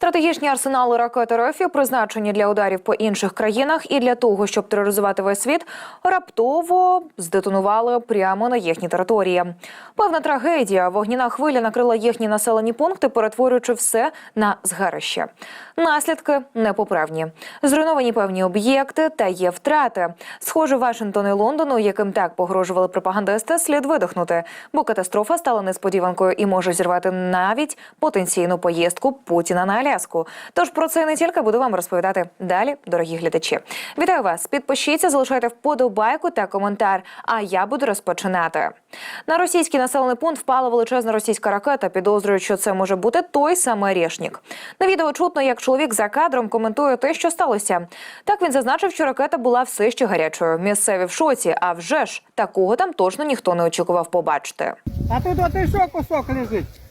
Стратегічні арсенали ракет РФ, призначені для ударів по інших країнах і для того, щоб тероризувати весь світ, раптово здетонували прямо на їхній території. Певна трагедія. Вогняна хвиля накрила їхні населені пункти, перетворюючи все на згарище. Наслідки непоправні. Зруйновані певні об'єкти та є втрати. Схоже, Вашингтон і Лондону, яким так погрожували пропагандисти, слід видихнути, бо катастрофа стала несподіванкою і може зірвати навіть потенційну поїздку Путіна на Аляску. Тож про це не тільки буду вам розповідати далі, дорогі глядачі. Вітаю вас! Підпишіться, залишайте вподобайку та коментар. А я буду розпочинати. На російський населений пункт впала величезна російська ракета. Підозрюють, що це може бути той самий Решнік. На відео чутно, як чоловік за кадром коментує те, що сталося. Так він зазначив, що ракета була все ще гарячою. Місцеві в шоці. А вже ж такого там точно ніхто не очікував побачити. А тут от і що кусок лежить?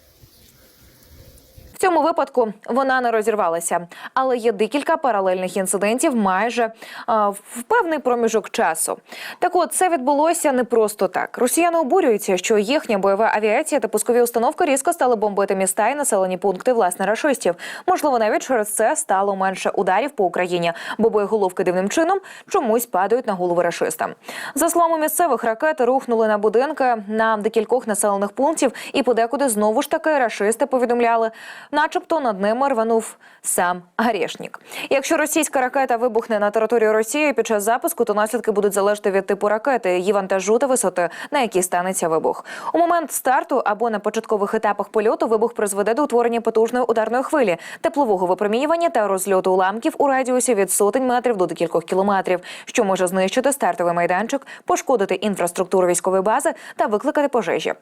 Цьому випадку вона не розірвалася, але є декілька паралельних інцидентів майже а, в певний проміжок часу. Так от це відбулося не просто так. Росіяни обурюються, що їхня бойова авіація та пускові установки різко стали бомбити міста і населені пункти власне рашистів. Можливо, навіть через це стало менше ударів по Україні, бо боєголовки дивним чином чомусь падають на голови рашистам. За словами місцевих ракети рухнули на будинки на декількох населених пунктів, і подекуди знову ж таки рашисти повідомляли, начебто над ними рванув сам Гарєшнік. Якщо російська ракета вибухне на територію Росії під час запуску, то наслідки будуть залежати від типу ракети, її вантажу та висоти, на якій станеться вибух. У момент старту або на початкових етапах польоту вибух призведе до утворення потужної ударної хвилі, теплового випромінювання та розльоту уламків у радіусі від сотень метрів до декількох кілометрів, що може знищити стартовий майданчик, пошкодити інфраструктуру військової бази та викликати пожежі,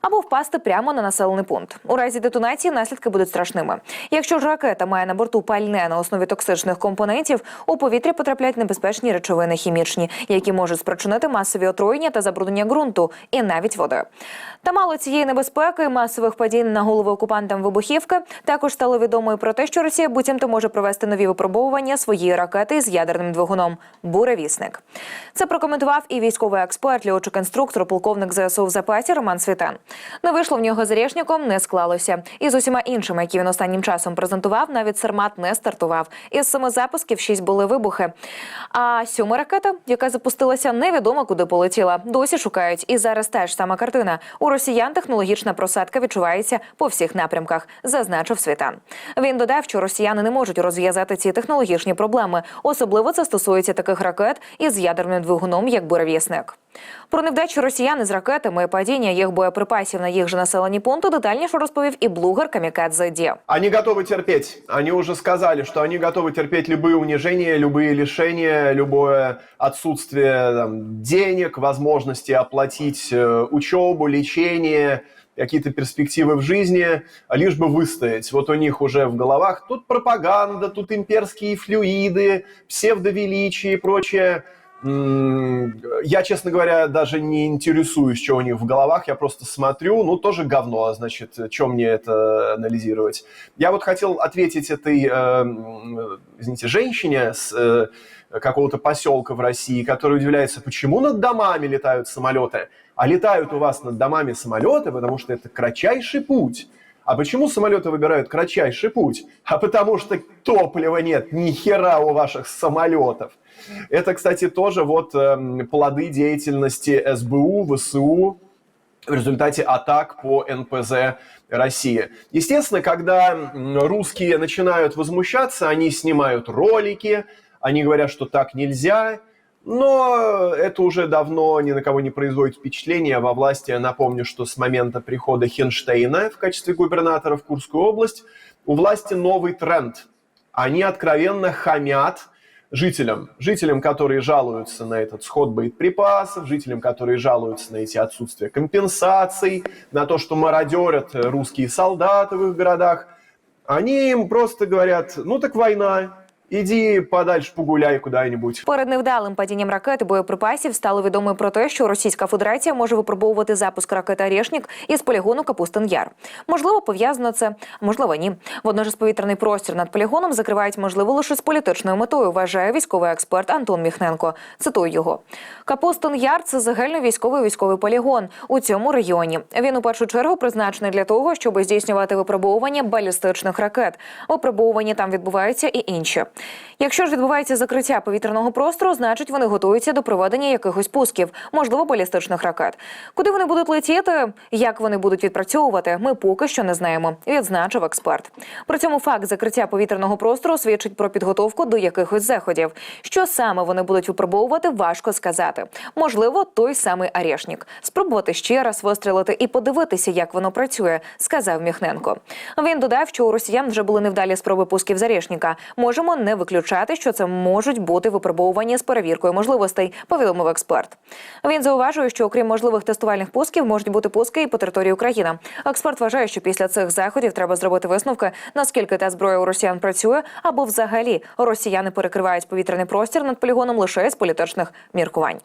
або впасти прямо на населений пункт. У разі детонації наслідки будуть страшними. Якщо ж ракета має на борту пальне на основі токсичних компонентів, у повітря потрапляють небезпечні речовини хімічні, які можуть спричинити масові отруєння та забруднення ґрунту і навіть води. Та мало цієї небезпеки, масових падінь на голови окупантам вибухівки також стало відомо і про те, що Росія буцімто може провести нові випробовування своєї ракети з ядерним двигуном Буревісник. Це прокоментував і військовий експерт, льотчик-інструктор, полковник ЗСУ в запасі Роман Світан. Не вийшло в нього з Решніком, не склалося. І з усіма іншими, які він останнім часом презентував, навіть Сармат не стартував. Із семи запусків шість були вибухи. А сьома ракета, яка запустилася, невідомо куди полетіла. Досі шукають. І зараз теж сама картина. У росіян технологічна просадка відчувається по всіх напрямках, зазначив Світан. Він додав, що росіяни не можуть розв'язати ці технологічні проблеми. Особливо це стосується таких ракет із ядерним двигуном, як буревісник. Про невдачу росіян із ракетами і падіння їх боєприпасів на їх же населені пункти детальніше розповів і блогер Камікадзе Ді. Они готовы терпеть. Они уже сказали, что они готовы терпеть любые унижения, любые лишения, любое отсутствие там, денег, возможности оплатить э, учебу, лечение, какие-то перспективы в жизни, лишь бы выстоять. Вот у них уже в головах тут пропаганда, тут имперские флюиды, псевдовеличие и прочее. я, честно говоря, даже не интересуюсь, что у них в головах, я просто смотрю, ну, тоже говно, значит, что мне это анализировать. Я вот хотел ответить этой, э, извините, женщине с э, какого-то поселка в России, которая удивляется, почему над домами летают самолеты, а летают у вас над домами самолеты, потому что это кратчайший путь. А почему самолеты выбирают кратчайший путь? А потому что топлива нет ни хера у ваших самолетов. Это, кстати, тоже вот эм, плоды деятельности СБУ, ВСУ в результате атак по НПЗ России. Естественно, когда русские начинают возмущаться, они снимают ролики, они говорят, что так нельзя, но это уже давно ни на кого не производит впечатления. Во власти, напомню, что с момента прихода Хенштейна в качестве губернатора в Курскую область у власти новый тренд. Они откровенно хамят жителям. Жителям, которые жалуются на этот сход боеприпасов, жителям, которые жалуются на эти отсутствия компенсаций, на то, что мародерят русские солдаты в их городах. Они им просто говорят, ну так война, иди подальше погуляй куда-нибудь. Перед невдалим падінням ракет боєприпасів стало відомо про те, що Російська Федерація може випробовувати запуск ракети «Орешник» із полігону Капустин Яр. Можливо, пов'язано це, можливо, ні. Водночас повітряний простір над полігоном закривають можливо лише з політичною метою, вважає військовий експерт Антон Міхненко. Цитую його: Капустин Яр це загальновійськовий військовий полігон у цьому регіоні. Він у першу чергу призначений для того, щоб здійснювати випробовування балістичних ракет. Випробовування там відбуваються і інші. Якщо ж відбувається закриття повітряного простору, значить вони готуються до проведення якихось пусків, можливо, балістичних ракет. Куди вони будуть летіти, як вони будуть відпрацьовувати, ми поки що не знаємо. Відзначив експерт. При цьому факт закриття повітряного простору свідчить про підготовку до якихось заходів. Що саме вони будуть випробовувати, важко сказати. Можливо, той самий Арешнік. Спробувати ще раз вистрілити і подивитися, як воно працює, сказав Міхненко. Він додав, що у росіян вже були невдалі спроби пусків з Арешніка. Можемо не виключати, що це можуть бути випробовування з перевіркою можливостей, повідомив експерт. Він зауважує, що окрім можливих тестувальних пусків можуть бути пуски і по території України. Експерт вважає, що після цих заходів треба зробити висновки, наскільки та зброя у росіян працює, або взагалі росіяни перекривають повітряний простір над полігоном лише з політичних міркувань.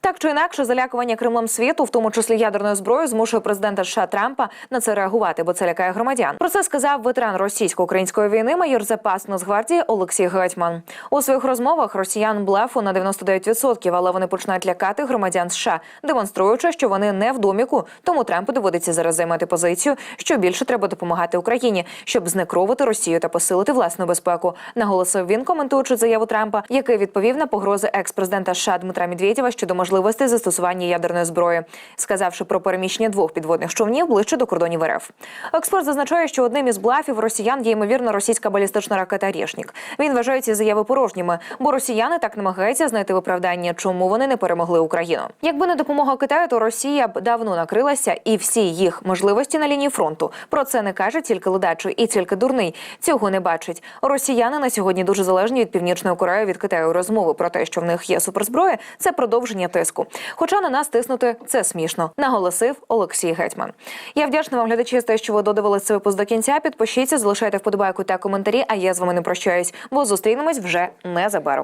Так чи інакше, залякування Кремлем світу, в тому числі ядерною зброєю, змушує президента США Трампа на це реагувати, бо це лякає громадян. Про це сказав ветеран російсько-української війни, майор запасу Нацгвардії Олексій Гетьман. У своїх розмовах росіян блефу на 99%, але вони починають лякати громадян США, демонструючи, що вони не в доміку. Тому Трампу доводиться зараз займати позицію, що більше треба допомагати Україні, щоб знекровити Росію та посилити власну безпеку. Наголосив він, коментуючи заяву Трампа, який відповів на погрози екс-президента США Дмитра Медведєва щодо можливості застосування ядерної зброї, сказавши про переміщення двох підводних човнів ближче до кордонів РФ. Експерт зазначає, що одним із блафів росіян є ймовірно російська балістична ракета «Рєшнік». Він вважає ці заяви порожніми, бо росіяни так намагаються знайти виправдання, чому вони не перемогли Україну. Якби не допомога Китаю, то Росія б давно накрилася, і всі їх можливості на лінії фронту. Про це не каже тільки ледачий і тільки дурний. Цього не бачить. Росіяни на сьогодні дуже залежні від північної Кореї від Китаю. Розмови про те, що в них є суперзброя, це продовження тиску. Хоча на нас тиснути це смішно, наголосив Олексій Гетьман. Я вдячна вам, глядачі, за те, що ви додивилися випуск до кінця. Підпишіться, залишайте вподобайку та коментарі. А я з вами не прощаюсь, бо зустрінемось вже незабаром.